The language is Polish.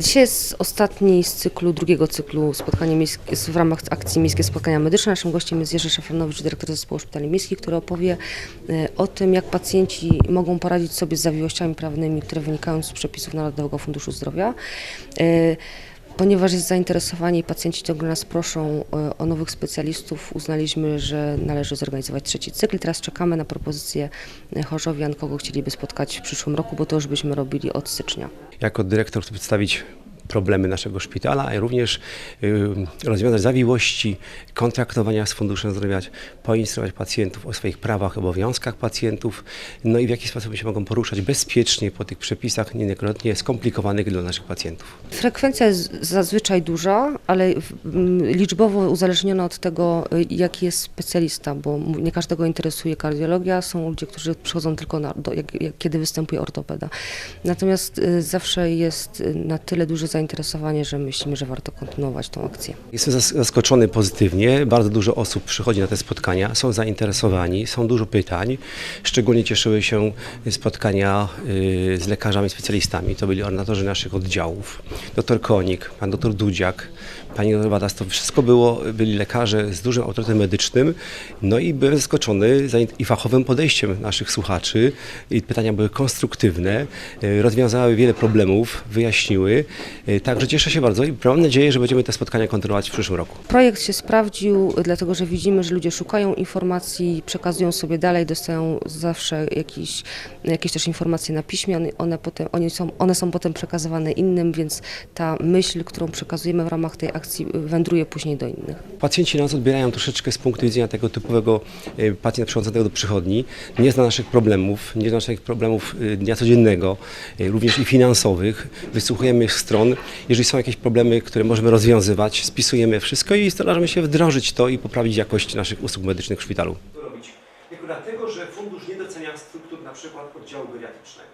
Dzisiaj jest ostatni z cyklu, drugiego cyklu spotkania miejskie, w ramach akcji Miejskie Spotkania Medyczne. Naszym gościem jest Jerzy Szafranowicz, dyrektor Zespołu Szpitali Miejskich, który opowie e, o tym, jak pacjenci mogą poradzić sobie z zawiłościami prawnymi, które wynikają z przepisów Narodowego Funduszu Zdrowia. Ponieważ jest zainteresowanie i pacjenci ciągle nas proszą e, o nowych specjalistów, uznaliśmy, że należy zorganizować trzeci cykl. Teraz czekamy na propozycję e, chorzowian, kogo chcieliby spotkać w przyszłym roku, bo to już byśmy robili od stycznia. Jako dyrektor chcę przedstawić problemy naszego szpitala, a również y, rozwiązać zawiłości kontraktowania z Funduszem Zdrowia, poinstruować pacjentów o swoich prawach, obowiązkach pacjentów, no i w jaki sposób się mogą poruszać bezpiecznie po tych przepisach niejednokrotnie skomplikowanych dla naszych pacjentów. Frekwencja jest zazwyczaj duża, ale w- m, liczbowo uzależniona od tego, jaki jest specjalista, bo nie każdego interesuje kardiologia. Są ludzie, którzy przychodzą tylko na, do, jak, kiedy występuje ortopeda. Natomiast y, zawsze jest y, na tyle duże zainteresowanie, że myślimy, że warto kontynuować tą akcję. Jestem zas- zaskoczony pozytywnie. Bardzo dużo osób przychodzi na te spotkania, są zainteresowani, są dużo pytań. Szczególnie cieszyły się spotkania y, z lekarzami specjalistami. To byli ordynatorzy naszych oddziałów. Doktor Konik, pan doktor Dudziak, pani doktor Badas. To wszystko było, byli lekarze z dużym autorytetem medycznym. No i byłem zaskoczony i fachowym podejściem naszych słuchaczy. I pytania były konstruktywne, y, rozwiązały wiele problemów, wyjaśniły. Y, Także cieszę się bardzo i mam nadzieję, że będziemy te spotkania kontynuować w przyszłym roku. Projekt się sprawdził, dlatego że widzimy, że ludzie szukają informacji, przekazują sobie dalej, dostają zawsze jakieś, jakieś też informacje na piśmie, one, one, potem, one, są, one są potem przekazywane innym, więc ta myśl, którą przekazujemy w ramach tej akcji wędruje później do innych. Pacjenci nas odbierają troszeczkę z punktu widzenia tego typowego e, pacjenta przychodzącego do przychodni. Nie zna naszych problemów, nie zna naszych problemów e, dnia codziennego, również i finansowych. Wysłuchujemy ich stron. Jeżeli są jakieś problemy, które możemy rozwiązywać, spisujemy wszystko i staramy się wdrożyć to i poprawić jakość naszych usług medycznych w szpitalu. robić? Tylko dlatego, że fundusz nie docenia struktur na przykład oddziału geriatrycznego.